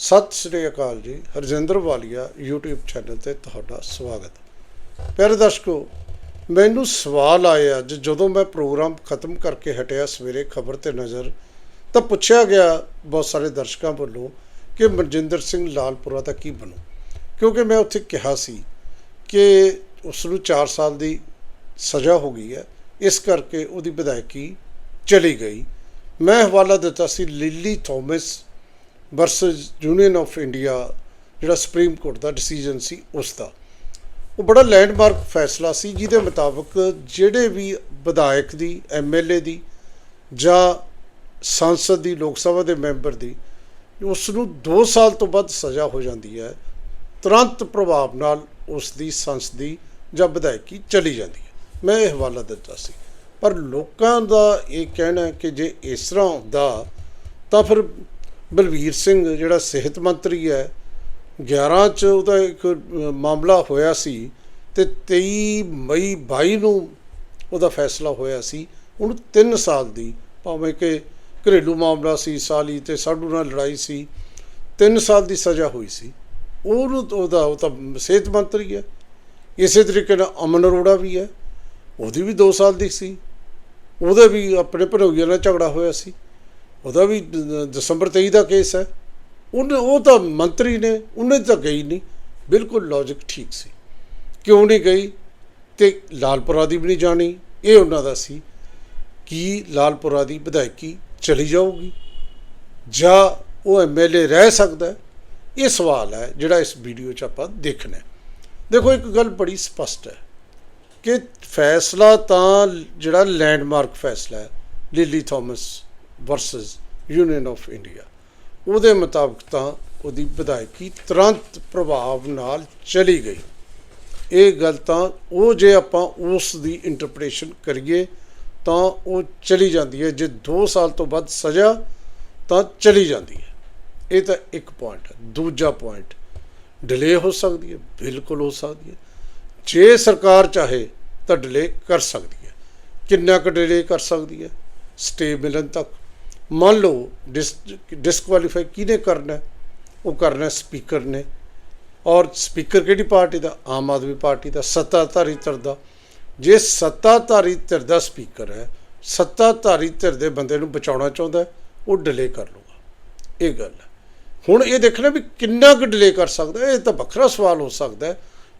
ਸਤਿ ਸ੍ਰੀ ਅਕਾਲ ਜੀ, ਹਰਜਿੰਦਰ ਵਾਲੀਆ, YouTube channel ਤੇ ਤੁਹਾਡਾ ਸਵਾਗਤ। ਪਿਆਰੇ ਦਰਸ਼ਕੋ, ਮੈਨੂੰ ਸਵਾਲ ਆਇਆ ਅੱਜ, ਜਦੋਂ ਮੈਂ ਪ੍ਰੋਗਰਾਮ ਖਤਮ ਕਰਕੇ ਹਟਿਆ ਸਵੇਰੇ ਖਬਰ ਤੇ ਨਜ਼ਰ, ਤਾਂ ਪੁੱਛਿਆ ਗਿਆ ਬਹੁਤ ਸਾਰੇ ਦਰਸ਼ਕਾਂ ਵੱਲੋਂ ਕਿ ਮਨਜਿੰਦਰ ਸਿੰਘ ਲਾਲਪੁਰਾ ਦਾ ਕੀ ਬਣੂ। ਕਿਉਂਕਿ ਮੈਂ ਉੱਥੇ ਕਿਹਾ ਸੀ ਕਿ ਉਸ ਨੂੰ 4 ਸਾਲ ਦੀ ਸਜ਼ਾ ਹੋ ਗਈ ਹੈ, ਇਸ ਕਰਕੇ ਉਹਦੀ ਵਿਧਾਇਕੀ ਚਲੀ ਗਈ। ਮੈਂ ਹਵਾਲਾ ਦਿੱਤਾ ਸੀ, Lily Thomas versus union of India ਜਿਹੜਾ ਸੁਪਰੀਮ ਕੋਰਟ ਦਾ ਡਿਸੀਜਨ ਸੀ ਉਸ ਦਾ ਉਹ ਬੜਾ ਲੈਂਡਮਾਰਕ ਫੈਸਲਾ ਸੀ, ਜਿਹਦੇ ਮੁਤਾਬਕ ਜਿਹੜੇ ਵੀ ਵਿਧਾਇਕ ਦੀ ਐਮਐਲਏ ਦੀ ਜਾਂ ਸੰਸਦ ਦੀ, ਲੋਕ ਸਭਾ ਦੇ ਮੈਂਬਰ ਦੀ ਉਸ ਨੂੰ 2 ਸਾਲ ਤੋਂ ਵੱਧ ਸਜ਼ਾ ਹੋ ਜਾਂਦੀ ਹੈ। ਤੁਰੰਤ ਪ੍ਰਭਾਵ ਨਾਲ ਉਸ ਦੀ ਸੰਸਦੀ ਜਾਂ ਵਿਧਾਇਕੀ ਚਲੀ ਜਾਂਦੀ ਹੈ। ਮੈਂ ਇਹ ਹਵਾਲਾ ਦਿੱਤਾ ਸੀ। ਪਰ ਲੋਕਾਂ ਦਾ ਇਹ ਕਹਿਣਾ ਕਿ ਜੇ ਇਸ ਤਰ੍ਹਾਂ ਹੁੰਦਾ, ਤਾਂ ਫਿਰ ਬਲਵੀਰ ਸਿੰਘ ਜਿਹੜਾ ਸਿਹਤ ਮੰਤਰੀ ਹੈ 11 ਚ ਉਹਦਾ ਇੱਕ ਮਾਮਲਾ ਹੋਇਆ ਸੀ ਤੇ 23 ਮਈ 22 ਨੂੰ ਉਹਦਾ ਫੈਸਲਾ ਹੋਇਆ ਸੀ। ਉਹਨੂੰ 3 ਸਾਲ ਦੀ, ਭਾਵੇਂ ਕਿ ਘਰੇਲੂ ਮਾਮਲਾ ਸੀ, ਸਾਲੀ ਤੇ ਸਾਡੂ ਨਾਲ ਲੜਾਈ ਸੀ 3 ਸਾਲ ਦੀ ਸਜ਼ਾ ਹੋਈ ਸੀ। ਉਹਨੂੰ ਉਹਦਾ, ਉਹ ਤਾਂ ਸਿਹਤ ਮੰਤਰੀ ਹੈ। ਇਸੇ ਤਰੀਕੇ ਨਾਲ ਅਮਨ ਅਰੋੜਾ ਵੀ ਹੈ। ਉਹਦੀ ਵੀ 2 ਸਾਲ ਦੀ ਸੀ। ਉਹਦਾ ਵੀ ਆਪਣੇ ਭਣੋਈਏ ਨਾਲ ਝਗੜਾ ਹੋਇਆ ਸੀ। ਉਹਦਾ ਵੀ ਦਸੰਬਰ 23 ਦਾ ਕੇਸ ਹੈ। ਉਹਨੇ, ਉਹ ਤਾਂ ਮੰਤਰੀ ਨੇ, ਉਹਨੇ ਤਾਂ ਗਈ ਨਹੀਂ। ਬਿਲਕੁਲ ਲੌਜੀਕ ਠੀਕ ਸੀ। ਕਿਉਂ ਨਹੀਂ ਗਈ ਤੇ ਲਾਲਪੁਰਾ ਦੀ ਵੀ ਨਹੀਂ ਜਾਣੀ। ਇਹ ਉਹਨਾਂ ਦਾ ਸੀ ਕਿ ਲਾਲਪੁਰਾ ਦੀ ਵਿਧਾਇਕੀ ਚਲੀ ਜਾਊਗੀ। ਜਾਂ ਉਹ ਐਮਐਲਏ ਰਹਿ ਸਕਦਾ ਇਹ ਸਵਾਲ ਹੈ ਜਿਹੜਾ ਇਸ ਵੀਡੀਓ 'ਚ ਆਪਾਂ ਦੇਖਣਾ ਦੇਖੋ, ਇੱਕ ਗੱਲ ਬੜੀ ਸਪਸ਼ਟ ਹੈ ਕਿ ਫੈਸਲਾ ਤਾਂ ਜਿਹੜਾ ਲੈਂਡਮਾਰਕ ਫੈਸਲਾ ਹੈ, Lily Thomas versus union of India ਉਹਦੇ ਮੁਤਾਬਕ ਤਾਂ ਉਹਦੀ ਵਿਧਾਇਕੀ ਤੁਰੰਤ ਪ੍ਰਭਾਵ ਨਾਲ ਚਲੀ ਗਈ। ਇਹ ਗੱਲ ਤਾਂ ਉਹ ਜੇ ਆਪਾਂ ਉਸ ਦੀ ਇੰਟਰਪ੍ਰੀਟੇਸ਼ਨ ਕਰੀਏ, ਤਾਂ ਉਹ ਚਲੀ ਜਾਂਦੀ ਹੈ। ਜੇ 2 ਸਾਲ ਤੋਂ ਵੱਧ ਸਜ਼ਾ, ਤਾਂ ਚਲੀ ਜਾਂਦੀ ਹੈ। ਇਹ ਤਾਂ ਇੱਕ ਪੁਆਇੰਟ ਹੈ। ਦੂਜਾ ਪੁਆਇੰਟ ਡਿਲੇ ਹੋ ਸਕਦੀ ਹੈ। ਬਿਲਕੁਲ ਹੋ ਸਕਦੀ ਹੈ। ਜੇ ਸਰਕਾਰ ਚਾਹੇ, ਤਾਂ ਡਿਲੇ ਕਰ ਸਕਦੀ ਹੈ। ਕਿੰਨਾ ਕੁ ਡਿਲੇ ਕਰ ਸਕਦੀ ਹੈ? ਸਟੇ ਮਿਲਣ ਤੱਕ ਮੰਨ ਲਓ ਡਿਸ ਡਿਸਕੁਆਲੀਫਾਈ ਕਿਹਨੇ ਕਰਨਾ ਉਹ ਕਰਨਾ ਸਪੀਕਰ ਨੇ। ਔਰ ਸਪੀਕਰ ਕਿਹੜੀ ਪਾਰਟੀ ਦਾ? ਆਮ ਆਦਮੀ ਪਾਰਟੀ ਦਾ, ਸੱਤਾਧਾਰੀ ਧਿਰ ਦਾ। ਜੇ ਸੱਤਾਧਾਰੀ ਧਿਰ ਦਾ ਸਪੀਕਰ ਹੈ, ਸੱਤਾਧਾਰੀ ਧਿਰ ਦੇ ਬੰਦੇ ਨੂੰ ਬਚਾਉਣਾ ਚਾਹੁੰਦਾ ਉਹ ਡਿਲੇ ਕਰ ਲੂਗਾ ਇਹ ਗੱਲ ਹੁਣ ਇਹ ਦੇਖਣਾ ਵੀ ਕਿੰਨਾ ਕੁ ਡਿਲੇ ਕਰ ਸਕਦਾ ਇਹ ਤਾਂ ਵੱਖਰਾ ਸਵਾਲ ਹੋ ਸਕਦਾ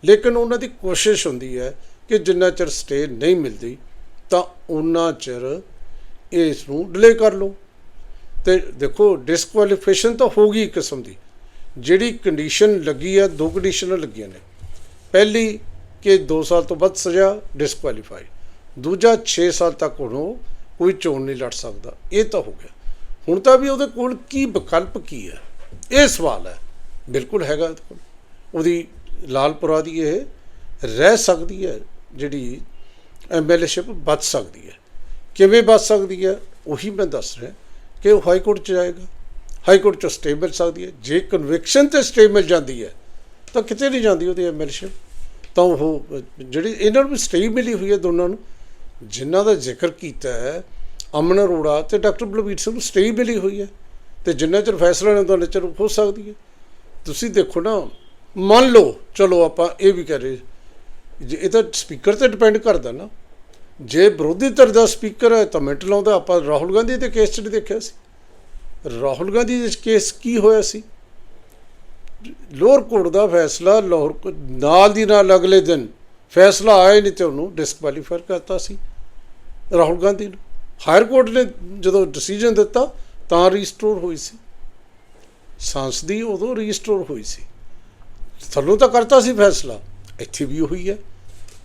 ਲੇਕਿਨ ਉਹਨਾਂ ਦੀ ਕੋਸ਼ਿਸ਼ ਹੁੰਦੀ ਹੈ ਕਿ ਜਿੰਨਾ ਚਿਰ ਸਟੇ ਨਹੀਂ ਮਿਲਦੀ, ਤਾਂ ਉਹਨਾਂ ਚਿਰ ਇਸ ਨੂੰ ਡਿਲੇ ਕਰ ਲਓ। ਤੇ ਦੇਖੋ ਡਿਸਕੁਆਲੀਫਿਕੇਸ਼ਨ ਤਾਂ ਹੋਗੀ ਇੱਕ ਕਿਸਮ ਦੀ। ਜਿਹੜੀ ਕੰਡੀਸ਼ਨ ਲੱਗੀ ਹੈ ਦੋ ਕੰਡੀਸ਼ਨਾਂ ਲੱਗੀਆਂ ਨੇ। ਪਹਿਲੀ ਕਿ 2 ਸਾਲ ਤੋਂ ਵੱਧ ਸਜ਼ਾ ਡਿਸਕੁਆਲੀਫਾਈ ਦੂਜਾ 6 ਸਾਲ ਤੱਕ ਉਹਨੂੰ ਕੋਈ ਚੋਣ ਨਹੀਂ ਲੜ ਸਕਦਾ। ਇਹ ਤਾਂ ਹੋ ਗਿਆ। ਹੁਣ ਤਾਂ ਵੀ ਉਹਦੇ ਕੋਲ ਕੀ ਵਿਕਲਪ ਕੀ ਹੈ? ਇਹ ਸਵਾਲ ਹੈ। ਬਿਲਕੁਲ ਹੈਗਾ ਉਹਦੀ ਲਾਲਪੁਰਾ ਦੀ ਇਹ ਰਹਿ ਸਕਦੀ ਹੈ। ਜਿਹੜੀ ਐਮਐਲਏਸ਼ਿਪ ਬਚ ਸਕਦੀ ਹੈ। ਕਿਵੇਂ ਬਚ ਸਕਦੀ ਹੈ? ਉਹੀ ਮੈਂ ਦੱਸ ਰਿਹਾ। ਕਿ ਉਹ ਹਾਈ ਕੋਰਟ ਚ ਜਾਏਗਾ? ਹਾਈ ਕੋਰਟ ਚ ਸਟੇ ਮਿਲ ਸਕਦੀ ਹੈ। ਜੇ ਕਨਵਿਕਸ਼ਨ ਤੇ ਸਟੇ ਮਿਲ ਜਾਂਦੀ ਹੈ ਤਾਂ ਕਿਤੇ ਨਹੀਂ ਜਾਂਦੀ ਉਹਦੀ ਐਮਐਲਏਸ਼ਿਪ ਤਾਂ ਉਹ ਅਹ, ਜਿਹੜੀ ਇਹਨਾਂ ਨੂੰ ਸਟੇ ਮਿਲੀ ਹੋਈ ਹੈ ਦੋਨਾਂ ਨੂੰ ਜਿਨ੍ਹਾਂ ਦਾ ਜ਼ਿਕਰ ਕੀਤਾ ਹੈ ਅਮਨ ਅਰੋੜਾ ਤੇ ਡਾਕਟਰ ਬਲਵੀਰ ਸਿੰਘ ਨੂੰ ਸਟੇ ਮਿਲੀ ਹੋਈ ਹੈ। ਤੇ ਜਿੰਨਾ ਚਿਰ ਫੈਸਲਾ ਨਹੀਂ ਹੁੰਦਾ ਚਿਰ ਹੋ ਸਕਦੀ ਹੈ। ਤੁਸੀਂ ਦੇਖੋ ਨਾ ਮੰਨ ਲਓ ਚਲੋ ਆਪਾਂ ਇਹ ਵੀ ਕਹਿ ਰਹੇ ਜੇ ਇਹ ਤਾਂ ਸਪੀਕਰ ਤੇ ਡਿਪੈਂਡ ਕਰਦਾ ਨਾ ਜੇ ਵਿਰੋਧੀ ਧਿਰ ਦਾ ਸਪੀਕਰ ਹੈ ਤਾਂ ਮਿੰਟ ਲਾਉਂਦਾ, ਆਪਾਂ ਰਾਹੁਲ ਗਾਂਧੀ ਦੇ ਕੇਸ 'ਚ ਨਹੀਂ ਦੇਖਿਆ ਸੀ। ਰਾਹੁਲ ਗਾਂਧੀ ਦੇ ਕੇਸ ਕੀ ਹੋਇਆ ਸੀ? ਲੋਅਰ ਕੋਰਟ ਦਾ ਫੈਸਲਾ, ਲਾਹੌਰ ਕੋ- ਨਾਲ ਦੀ ਨਾਲ ਅਗਲੇ ਦਿਨ ਫੈਸਲਾ ਆਇਆ ਨਹੀਂ ਤੇ ਉਹਨੂੰ ਡਿਸਕੁਆਲੀਫਾਈ ਕਰਤਾ ਸੀ ਰਾਹੁਲ ਗਾਂਧੀ ਨੂੰ। ਹਾਇਰ ਕੋਰਟ ਨੇ ਜਦੋਂ ਡਿਸੀਜਨ ਦਿੱਤਾ, ਤਾਂ ਰੀਸਟੋਰ ਹੋਈ ਸੀ। ਸੰਸਦੀ ਉਦੋਂ ਰੀਸਟੋਰ ਹੋਈ ਸੀ। ਥੱਲੋਂ ਤਾਂ ਕਰਤਾ ਸੀ ਫੈਸਲਾ, ਇੱਥੇ ਵੀ ਉਹੀ ਹੈ।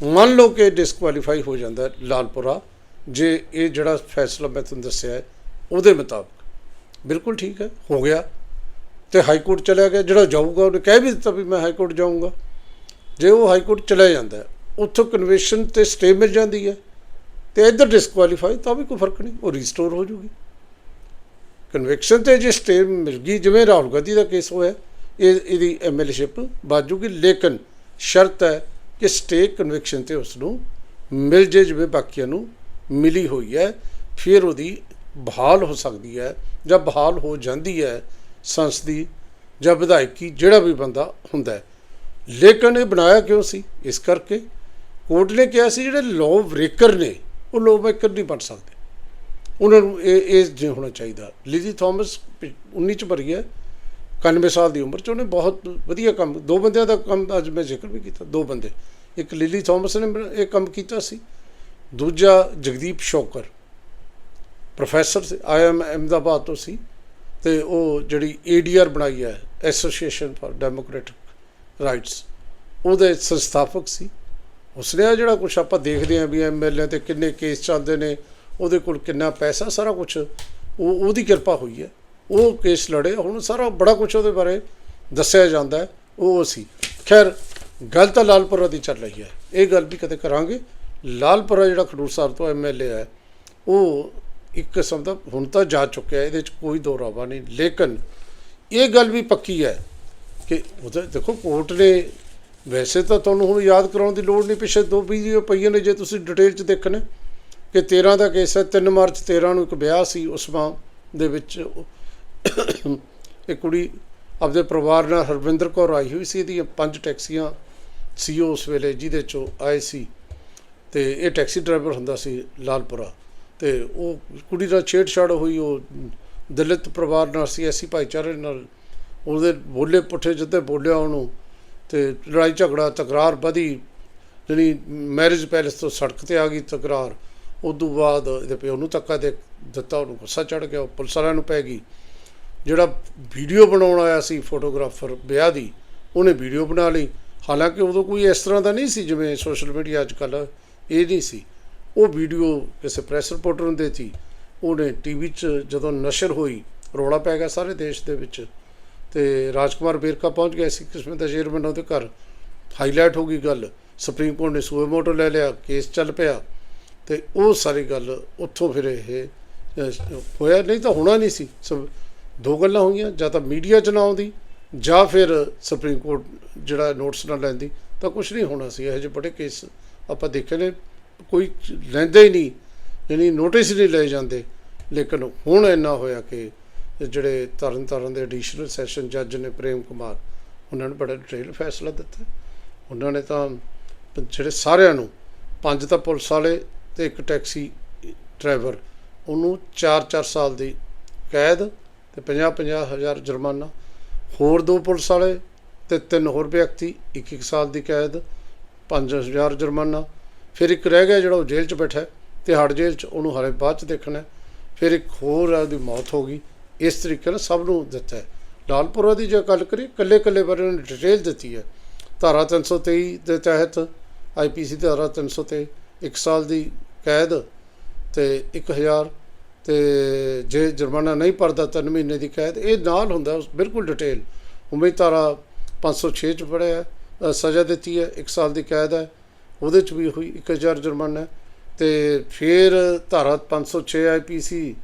ਮੰਨ ਲਓ ਕਿ ਡਿਸਕੁਆਲੀਫਾਈ ਹੋ ਜਾਂਦਾ ਲਾਲਪੁਰਾ, ਜੇ ਇਹ ਜਿਹੜਾ ਫੈਸਲਾ ਮੈਂ ਤੁਹਾਨੂੰ ਦੱਸਿਆ ਹੈ, ਉਹਦੇ ਮੁਤਾਬਕ। ਬਿਲਕੁਲ ਠੀਕ ਹੈ, ਹੋ ਗਿਆ। ਤੇ ਹਾਈ ਕੋਰਟ ਚਲਿਆ ਗਿਆ, ਜਿਹੜਾ ਜਾਊਗਾ ਉਹਨੇ ਕਹਿ ਵੀ ਦਿੱਤਾ ਵੀ ਮੈਂ ਹਾਈ ਕੋਰਟ ਜਾਊਂਗਾ। ਜੇ ਉਹ ਹਾਈ ਕੋਰਟ ਚਲਾ ਜਾਂਦਾ ਉੱਥੋਂ ਕਨਵੈਨਸ਼ਨ ਤੇ ਸਟੇ ਮਿਲ ਜਾਂਦੀ ਹੈ। ਤੇ ਇੱਧਰ ਡਿਸਕੁਆਲੀਫਾਈ ਤਾਂ ਵੀ ਕੋਈ ਫ਼ਰਕ ਨਹੀਂ, ਉਹ ਰੀਸਟੋਰ ਹੋ ਜੂਗੀ। ਕਨਵੈਕਸ਼ਨ ਤੇ ਜੇ ਸਟੇ ਮਿਲ ਗਈ, ਜਿਵੇਂ ਰਾਹੁਲ ਗਾਂਧੀ ਦਾ ਕੇਸ ਹੋਇਆ, ਇਹ, ਇਹਦੀ ਐਮਐਲਏਸ਼ਿਪ ਬਾਜੂਗੀ ਲੇਕਿਨ ਸ਼ਰਤ ਹੈ ਕਿ ਸਟੇ ਕਨਵੈਕਸ਼ਨ ਤੇ ਉਸ ਨੂੰ ਮਿਲ ਜੇ ਜਿਵੇਂ ਬਾਕੀਆਂ ਨੂੰ ਮਿਲੀ ਹੋਈ ਹੈ, ਫਿਰ ਉਹਦੀ ਬਹਾਲ ਹੋ ਸਕਦੀ ਹੈ ਜਾਂ ਬਹਾਲ ਹੋ ਜਾਂਦੀ ਹੈ ਸੰਸਦੀ ਜਾਂ ਵਿਧਾਇਕੀ, ਜਿਹੜਾ ਵੀ ਬੰਦਾ ਹੁੰਦਾ ਹੈ। ਲੇਕਿਨ ਇਹ ਬਣਾਇਆ ਕਿਉਂ ਸੀ? ਇਸ ਕਰਕੇ ਕੋਰਟ ਨੇ ਕਿਹਾ ਸੀ ਜਿਹੜੇ ਲਾਅ ਬ੍ਰੇਕਰ ਨੇ, ਉਹ ਲਾਅ ਬ੍ਰੇਕਰ ਨਹੀਂ ਬਣ ਸਕਦੇ। ਉਹਨਾਂ ਨੂੰ ਇਹ ਇਹ ਜੇ ਹੋਣਾ ਚਾਹੀਦਾ। ਲਿਜ਼ੀ ਥਾਮਸ 19 ਚ ਭਰੀ ਹੈ। 91 ਸਾਲ ਦੀ ਉਮਰ ਚ ਉਹਨੇ ਬਹੁਤ ਵਧੀਆ ਕੰਮ, ਦੋ ਬੰਦਿਆਂ ਦਾ ਕੰਮ ਅੱਜ ਮੈਂ ਜ਼ਿਕਰ ਵੀ ਕੀਤਾ, ਦੋ ਬੰਦੇ। ਇੱਕ ਲਿਲੀ ਥਾਮਸ ਨੇ ਇਹ ਕੰਮ ਕੀਤਾ ਸੀ। ਦੂਜਾ ਜਗਦੀਪ ਸ਼ੌਕਰ ਪ੍ਰੋਫੈਸਰ ਸੀ ਆਈਐਮ ਅਹਿਮਦਾਬਾਦ ਤੋਂ ਸੀ। ਤੇ ਉਹ ਜਿਹੜੀ ਏਡੀਆਰ ਬਣਾਈ ਹੈ ਐਸੋਸੀਏਸ਼ਨ ਫਾਰ ਡੈਮੋਕ੍ਰੈਟਿਕ ਰਾਈਟਸ ਉਹਦੇ ਸੰਸਥਾਪਕ ਸੀ। ਉਸਨੇ ਆ ਜਿਹੜਾ ਕੁਝ ਆਪਾਂ ਦੇਖਦੇ ਆਂ ਵੀ ਐਮਐਲਏ ਤੇ ਕਿੰਨੇ ਕੇਸ ਚੱਲਦੇ ਨੇ, ਉਹਦੇ ਕੋਲ ਕਿੰਨਾ ਪੈਸਾ, ਸਾਰਾ ਕੁਝ ਉਹ, ਉਹਦੀ ਕਿਰਪਾ ਹੋਈ ਹੈ। ਉਹ ਕੇਸ ਲੜੇ। ਹੁਣ ਸਾਰਾ ਬੜਾ ਕੁਝ ਉਹਦੇ ਬਾਰੇ ਦੱਸਿਆ ਜਾਂਦਾ ਉਹ ਸੀ ਖੈਰ, ਗੱਲ ਤਾਂ ਲਾਲਪੁਰਾ ਦੀ ਚੱਲ ਰਹੀ ਹੈ। ਇਹ ਗੱਲ ਵੀ ਕਦੇ ਕਰਾਂਗੇ। ਲਾਲਪੁਰਾ ਜਿਹੜਾ ਖਡੂਰ ਸਾਹਿਬ ਤੋਂ ਐਮਐਲਏ ਹੈ, ਉਹ ਇੱਕ ਕਿਸਮ ਦਾ ਹੁਣ ਤਾਂ ਜਾ ਚੁੱਕਿਆ ਇਹਦੇ ਚ ਕੋਈ ਦੋ ਰਾਵਾ ਨਹੀਂ। ਲੇਕਿਨ ਇਹ ਗੱਲ ਵੀ ਪੱਕੀ ਹੈ ਕਿ ਉਹਦਾ ਦੇਖੋ, ਕੋਰਟ ਨੇ ਵੈਸੇ ਤਾਂ ਤੁਹਾਨੂੰ ਹੁਣ ਯਾਦ ਕਰਾਉਣ ਦੀ ਲੋੜ ਨਹੀਂ। ਪਿੱਛੇ ਦੋ ਵੀਡੀਓ ਪਈਆਂ ਨੇ, ਜੇ ਤੁਸੀਂ ਡਿਟੇਲ ਚ ਦੇਖਣਾ, ਕਿ 13 ਦਾ ਕੇਸ ਹੈ। 3 ਮਾਰਚ 13 ਨੂੰ ਇੱਕ ਵਿਆਹ ਸੀ ਉਸਮਾ ਦੇ ਵਿੱਚ। ਇਹ ਕੁੜੀ ਆਪਦੇ ਪਰਿਵਾਰ ਨਾਲ ਹਰਵਿੰਦਰ ਕੌਰ ਆਈ ਹੋਈ ਸੀ, ਇਹਦੀਆਂ ਪੰਜ ਟੈਕਸੀਆਂ ਸੀ ਉਸ ਵੇਲੇ ਜਿਹਦੇ ਚੋਂ ਆਏ ਸੀ ਤੇ ਇਹ ਟੈਕਸੀ ਡਰਾਈਵਰ ਹੁੰਦਾ ਸੀ ਲਾਲਪੁਰਾ ਤੇ ਉਹ ਕੁੜੀ ਦਾ ਛੇੜਛਾੜ ਹੋਈ, ਉਹ ਦਲਿਤ ਪਰਿਵਾਰ ਨਾਲ ਸੀ, ਐਸੀ ਭਾਈਚਾਰੇ ਨਾਲ ਉਹਦੇ ਬੋਲੇ ਪੁੱਠੇ ਜਿੱਤੇ ਬੋਲਿਆ ਉਹਨੂੰ ਤੇ ਲੜਾਈ ਝਗੜਾ, ਤਕਰਾਰ ਵਧੀ, ਜਿਹੜੀ ਮੈਰਿਜ ਪੈਲੇਸ ਤੋਂ ਸੜਕ ਤੇ ਆ ਗਈ ਤਕਰਾਰ, ਉਦੋਂ ਬਾਅਦ ਇਹਦੇ ਪਿਓ ਨੂੰ ਧੱਕਾ ਦੇ ਦਿੱਤਾ, ਉਹਨੂੰ ਗੁੱਸਾ ਚੜ ਗਿਆ, ਉਹ ਪੁਲਿਸ ਵਾਲਿਆਂ ਨੂੰ ਪੈ ਗਈ। ਜਿਹੜਾ ਵੀਡੀਓ ਬਣਾਉਣ ਆਇਆ ਸੀ ਫੋਟੋਗ੍ਰਾਫਰ ਵਿਆਹ ਦੀ, ਉਹਨੇ ਵੀਡੀਓ ਬਣਾ ਲਈ। ਹਾਲਾਂਕਿ ਉਦੋਂ ਕੋਈ ਇਸ ਤਰ੍ਹਾਂ ਦਾ ਨਹੀਂ ਸੀ ਜਿਵੇਂ ਸੋਸ਼ਲ ਮੀਡੀਆ ਅੱਜ ਕੱਲ੍ਹ ਇਹ ਨਹੀਂ ਸੀ। ਉਹ ਵੀਡੀਓ ਕਿਸੇ ਪ੍ਰੈਸ ਰਿਪੋਰਟਰ ਨੂੰ ਦੇਤੀ। ਉਹਨੇ ਟੀਵੀ 'ਚ ਜਦੋਂ ਨਸ਼ਰ ਹੋਈ, ਰੌਲਾ ਪੈ ਗਿਆ ਸਾਰੇ ਦੇਸ਼ ਦੇ ਵਿੱਚ। ਤੇ ਰਾਜਕੁਮਾਰ ਬੇਰਕਾ ਪਹੁੰਚ ਗਿਆ ਸੀ ਕਿਸਮਤ ਦਾ ਚੇਅਰਮੈਨ ਉਹਦੇ ਘਰ। ਹਾਈਲਾਈਟ ਹੋ ਗਈ ਗੱਲ। ਸੁਪਰੀਮ ਕੋਰਟ ਨੇ ਸੂਏ ਮੋਟਰ ਲੈ ਲਿਆ, ਕੇਸ ਚੱਲ ਪਿਆ। ਤੇ ਉਹ ਸਾਰੀ ਗੱਲ ਉੱਥੋਂ ਫਿਰ ਇਹ ਹੋਇਆ। ਨਹੀਂ ਤਾਂ ਹੋਣਾ ਨਹੀਂ ਸੀ। ਸਭ ਦੋ ਗੱਲਾਂ ਹੋਈਆਂ, ਜਾਂ ਤਾਂ ਮੀਡੀਆ ਚ ਨਾ ਆਉਂਦੀ, ਜਾਂ ਫਿਰ ਸੁਪਰੀਮ ਕੋਰਟ ਜਿਹੜਾ ਨੋਟਿਸ ਨਾ ਲੈਂਦੀ, ਤਾਂ ਕੁਝ ਨਹੀਂ ਹੋਣਾ ਸੀ। ਇਹੋ ਜਿਹੇ ਬੜੇ ਕੇਸ ਆਪਾਂ ਦੇਖੇ ਨੇ। ਕੋਈ ਲੈਂਦੇ ਹੀ ਨਹੀਂ, ਯਾਨੀ ਨੋਟਿਸ ਨਹੀਂ ਲਏ ਜਾਂਦੇ। ਲੇਕਿਨ ਹੁਣ ਇੰਨਾ ਹੋਇਆ ਕਿ ਜਿਹੜੇ ਤਰਨ ਤਾਰਨ ਦੇ ਐਡੀਸ਼ਨਲ ਸੈਸ਼ਨ ਜੱਜ ਨੇ ਪ੍ਰੇਮ ਕੁਮਾਰ, ਉਹਨਾਂ ਨੇ ਬੜਾ ਡਿਟੇਲ ਫੈਸਲਾ ਦਿੱਤਾ। ਉਹਨਾਂ ਨੇ ਤਾਂ ਜਿਹੜੇ ਸਾਰਿਆਂ ਨੂੰ, ਪੰਜ ਤਾਂ ਪੁਲਿਸ ਵਾਲੇ ਤੇ ਇੱਕ ਟੈਕਸੀ ਡਰਾਈਵਰ ਉਹਨੂੰ 4-4 ਸਾਲ ਦੀ ਕੈਦ ਤੇ 50-50 ਹਜ਼ਾਰ ਜੁਰਮਾਨਾ। ਹੋਰ ਦੋ ਪੁਲਿਸ ਵਾਲੇ ਤੇ ਤਿੰਨ ਹੋਰ ਵਿਅਕਤੀ 1-1 ਸਾਲ ਦੀ ਕੈਦ 5000 ਜੁਰਮਾਨਾ। ਫਿਰ ਇੱਕ ਰਹਿ ਗਿਆ ਜਿਹੜਾ ਉਹ ਜੇਲ੍ਹ 'ਚ ਬੈਠਾ ਹੈ, ਤਿਹਾੜ ਜੇਲ੍ਹ 'ਚ ਉਹਨੂੰ ਹਾਲੇ ਬਾਅਦ 'ਚ ਦੇਖਣਾ ਫਿਰ ਇੱਕ ਹੋਰ ਉਹਦੀ ਮੌਤ ਹੋ ਗਈ। ਇਸ ਤਰੀਕੇ ਨਾਲ ਸਭ ਨੂੰ ਦਿੱਤਾ ਹੈ। ਲਾਲਪੁਰਾ ਦੀ ਜੇ ਗੱਲ ਕਰੀ ਕੱਲੇ ਕੱਲੇ ਬਾਰੇ ਉਹਨੇ ਡਿਟੇਲ ਦਿੱਤੀ ਹੈ। ਧਾਰਾ 323 ਦੇ ਤਹਿਤ ਆਈਪੀਸੀ ਧਾਰਾ 323 ਇੱਕ ਸਾਲ ਦੀ ਕੈਦ ਤੇ 1000 ਤੇ ਜੇ ਜੁਰਮਾਨਾ ਨਹੀਂ ਭਰਦਾ ਤਿੰਨ ਮਹੀਨੇ ਦੀ ਕੈਦ ਇਹ ਨਾਲ ਹੁੰਦਾ ਉਸ ਬਿਲਕੁਲ ਡਿਟੇਲ ਉਮੇ ਧਾਰਾ 506 ਚ ਪੜਿਆ ਹੈ, ਅ, ਸਜ਼ਾ ਦਿੱਤੀ ਹੈ 1 ਸਾਲ ਦੀ ਕੈਦ ਹੈ। ਉਹਦੇ ਚ ਵੀ ਹੋਈ 1000 ਜੁਰਮਾਨਾ ਹੈ। ਤੇ ਫਿਰ ਧਾਰਾ 506 ਆਈਪੀਸੀ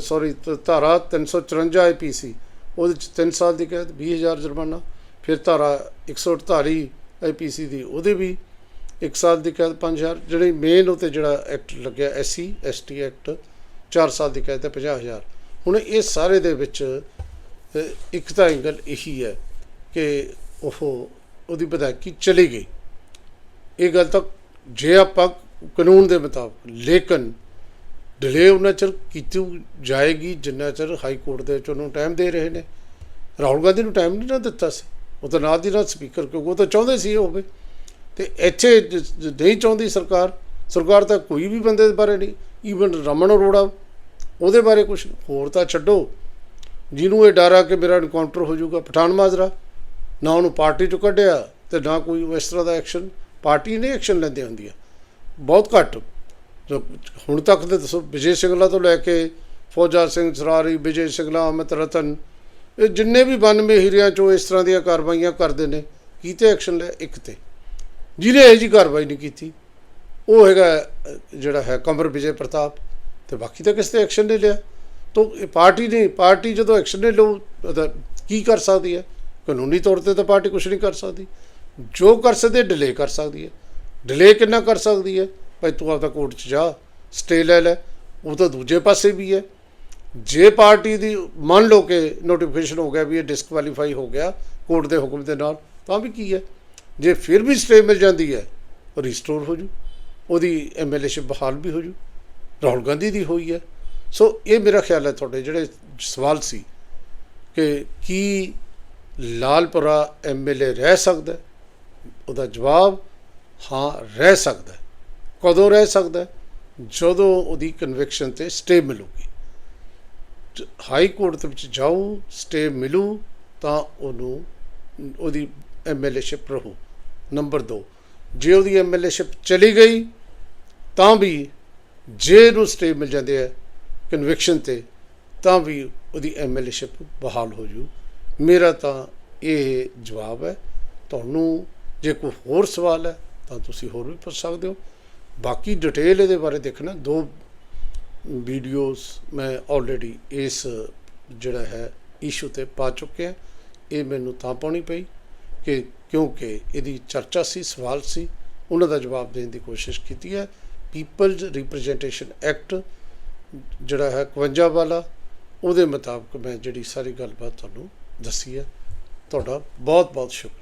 ਸੌਰੀ ਧਾਰਾ 354 ਆਈਪੀਸੀ ਉਹਦੇ ਚ 3 ਸਾਲ ਦੀ ਕੈਦ 20000 ਜੁਰਮਾਨਾ। ਫਿਰ ਧਾਰਾ 148 ਆਈਪੀਸੀ ਦੀ ਉਹਦੇ ਵੀ 1 ਸਾਲ ਦੀ ਕੈਦ 5000 ਜਿਹੜੀ ਮੇਨ ਉਤੇ ਜਿਹੜਾ ਐਕਟ ਲੱਗਿਆ ਐਸਸੀ ਐਸਟੀ ਐਕਟ 4 ਸਾਲ ਦੀ ਕੈਦ ਤੇ 50000 ਹੁਣ ਇਹ ਸਾਰੇ ਦੇ ਵਿੱਚ ਇੱਕ ਤਾਂ ਐਂਗਲ ਇਹੀ ਹੈ ਕਿ ਉਹ ਉਹਦੀ ਵਿਧਾਇਕੀ ਚਲੀ ਗਈ। ਇਹ ਗੱਲ ਤਾਂ ਜੇ ਆਪਾਂ ਕਾਨੂੰਨ ਦੇ ਮੁਤਾਬਕ, ਲੇਕਿਨ ਡਿਲੇ ਉਹਨਾਂ ਚਿਰ ਕੀਤੀ ਜਾਏਗੀ, ਜਿੰਨਾ ਚਿਰ ਹਾਈ ਕੋਰਟ ਦੇ ਵਿੱਚ ਉਹਨੂੰ ਟਾਈਮ ਦੇ ਰਹੇ ਨੇ। ਰਾਹੁਲ ਗਾਂਧੀ ਨੂੰ ਟਾਈਮ ਨਹੀਂ ਨਾ ਦਿੱਤਾ ਸੀ। ਉਹ ਤਾਂ ਨਾਲ ਦੀ ਨਾਲ ਸਪੀਕਰ ਕਿਉਂਕਿ ਉਹ ਤਾਂ ਚਾਹੁੰਦੇ ਸੀ ਹੋਵੇ। ਤੇ ਇੱਥੇ ਨਹੀਂ ਚਾਹੁੰਦੀ ਸਰਕਾਰ। ਸਰਕਾਰ ਤਾਂ ਕੋਈ ਵੀ ਬੰਦੇ ਬਾਰੇ ਨਹੀਂ। ਈਵਨ ਰਮਨ ਅਰੋੜਾ, ਉਹਦੇ ਬਾਰੇ ਕੁਝ ਹੋਰ ਤਾਂ ਛੱਡੋ। ਜਿਹਨੂੰ ਇਹ ਡਰ ਆ ਕਿ ਮੇਰਾ ਐਨਕਾਊਂਟਰ ਹੋ ਜਾਊਗਾ ਪਠਾਨ ਮਾਜਰਾ, ਨਾ ਉਹਨੂੰ ਪਾਰਟੀ ਚੋਂ ਕੱਢਿਆ ਤੇ ਨਾ ਕੋਈ ਇਸ ਤਰ੍ਹਾਂ ਦਾ ਐਕਸ਼ਨ ਪਾਰਟੀ ਨੇ ਐਕਸ਼ਨ ਲੈਂਦੇ ਹੁੰਦੀ ਆ ਬਹੁਤ ਘੱਟ। ਹੁਣ ਤੱਕ ਦੇ ਦੱਸੋ, ਵਿਜੇ ਸਿੰਗਲਾ ਤੋਂ ਲੈ ਕੇ ਫੌਜਾ ਸਿੰਘ ਸਰਾਰੀ, ਵਿਜੇ ਸਿੰਗਲਾ, ਅਮਿਤ ਰਤਨ, ਇਹ ਜਿੰਨੇ ਵੀ 92 ਹੀਰਿਆਂ ਚੋਂ ਇਸ ਤਰ੍ਹਾਂ ਦੀਆਂ ਕਾਰਵਾਈਆਂ ਕਰਦੇ ਨੇ, ਕੀਤੇ ਐਕਸ਼ਨ ਲੈ ਇੱਕ ਤੇ। ਜਿਹਨੇ ਇਹ ਜੀ ਕਾਰਵਾਈ ਨਹੀਂ ਕੀਤੀ। ਉਹ ਹੈਗਾ, ਜਿਹੜਾ ਹੈ ਕੰਵਰ ਵਿਜੇ ਪ੍ਰਤਾਪ ਤੇ ਬਾਕੀ ਤਾਂ ਕਿਸੇ ਤੇ ਐਕਸ਼ਨ ਨਹੀਂ ਲਿਆ। ਤਾਂ ਪਾਰਟੀ ਨਹੀਂ, ਪਾਰਟੀ ਜਦੋਂ ਐਕਸ਼ਨ ਨਹੀਂ ਲਊ ਕੀ ਕਰ ਸਕਦੀ ਹੈ? ਕਾਨੂੰਨੀ ਤੌਰ ਤੇ ਤਾਂ ਪਾਰਟੀ ਕੁਝ ਨਹੀਂ ਕਰ ਸਕਦੀ। ਜੋ ਕਰ ਸਕਦੇ ਹੈ ਡਿਲੇ ਕਰ ਸਕਦੀ ਹੈ। ਡਿਲੇ ਕਿੰਨਾ ਕਰ ਸਕਦੀ ਹੈ? ਭਾਈ ਤੂੰ ਆਪਦਾ ਕੋਰਟ 'ਚ ਜਾ ਸਟੇ ਲੈ ਲੈ, ਉਹ ਤਾਂ ਦੂਜੇ ਪਾਸੇ ਵੀ ਹੈ। ਜੇ ਪਾਰਟੀ ਦੀ ਮੰਨ ਲਓ ਕਿ ਨੋਟੀਫਿਕੇਸ਼ਨ ਹੋ ਗਿਆ ਵੀ ਇਹ ਡਿਸਕੁਆਲੀਫਾਈ ਹੋ ਗਿਆ ਕੋਰਟ ਦੇ ਹੁਕਮ ਦੇ ਨਾਲ, ਤਾਂ ਵੀ ਕੀ ਹੈ? ਜੇ ਫਿਰ ਵੀ ਸਟੇ ਮਿਲ ਜਾਂਦੀ ਹੈ ਰੀਸਟੋਰ ਹੋ ਜੂ। ਉਹਦੀ ਐਮਐਲਏਸ਼ਿਪ ਬਹਾਲ ਵੀ ਹੋ ਜੂ ਰਾਹੁਲ ਗਾਂਧੀ ਦੀ ਹੋਈ ਹੈ। ਸੋ ਇਹ ਮੇਰਾ ਖਿਆਲ ਹੈ ਤੁਹਾਡੇ ਜਿਹੜੇ ਸਵਾਲ ਸੀ ਕਿ ਕੀ ਲਾਲਪੁਰਾ ਐਮਐਲਏ ਰਹਿ ਸਕਦਾ ਉਹਦਾ ਜਵਾਬ, ਹਾਂ, ਰਹਿ ਸਕਦਾ ਕਦੋਂ ਰਹਿ ਸਕਦਾ ਜਦੋਂ ਉਹਦੀ ਕਨਵਿਕਸ਼ਨ ਤੇ ਸਟੇ ਮਿਲੂਗੀ। ਹਾਈ ਕੋਰਟ ਦੇ ਵਿੱਚ ਜਾਊ ਸਟੇ ਮਿਲੂ, ਤਾਂ ਉਹਨੂੰ, ਉਹਦੀ ਐਮਐਲਏਸ਼ਿਪ ਰਹੂ। ਨੰਬਰ 2 ਜੇ ਉਹਦੀ ਐਮਐਲਏਸ਼ਿਪ ਚਲੀ ਗਈ ਤਾਂ ਵੀ ਜੇ ਨੂੰ ਸਟੇ ਮਿਲ ਜਾਂਦੇ ਹੈ ਕਨਵਿਕਸ਼ਨ ਤੇ, ਤਾਂ ਵੀ ਉਹਦੀ ਐਮਐਲਏਸ਼ਿਪ ਬਹਾਲ ਹੋ ਜੂ। ਮੇਰਾ ਤਾਂ ਇਹ ਜਵਾਬ ਹੈ, ਤੁਹਾਨੂੰ ਜੇ ਕੋਈ ਹੋਰ ਸਵਾਲ ਹੈ, ਤਾਂ ਤੁਸੀਂ ਹੋਰ ਵੀ ਪੁੱਛ ਸਕਦੇ ਹੋ। ਬਾਕੀ ਡਿਟੇਲ ਇਹਦੇ ਬਾਰੇ ਦੇਖਣਾ। ਦੋ ਵੀਡੀਓਜ਼ ਮੈਂ ਆਲਰੇਡੀ ਇਸ ਜਿਹੜਾ ਹੈ ਇਸ਼ੂ ਤੇ ਪਾ ਚੁੱਕਿਆ ਇਹ ਮੈਨੂੰ ਤਾਂ ਪਾਉਣੀ ਪਈ ਕਿ ਕਿਉਂਕਿ ਇਹਦੀ ਚਰਚਾ ਸੀ, ਸਵਾਲ ਸੀ, ਉਹਨਾਂ ਦਾ ਜਵਾਬ ਦੇਣ ਦੀ ਕੋਸ਼ਿਸ਼ ਕੀਤੀ ਹੈ। ਪੀਪਲਜ਼ ਰਿਪਰੈਜ਼ੈਂਟੇਸ਼ਨ ਐਕਟ ਜਿਹੜਾ ਹੈ 51 ਵਾਲਾ, ਉਹਦੇ ਮੁਤਾਬਕ ਮੈਂ ਜਿਹੜੀ ਸਾਰੀ ਗੱਲਬਾਤ ਤੁਹਾਨੂੰ ਦੱਸੀ ਹੈ। ਤੁਹਾਡਾ ਬਹੁਤ ਬਹੁਤ ਸ਼ੁਕਰੀਆ।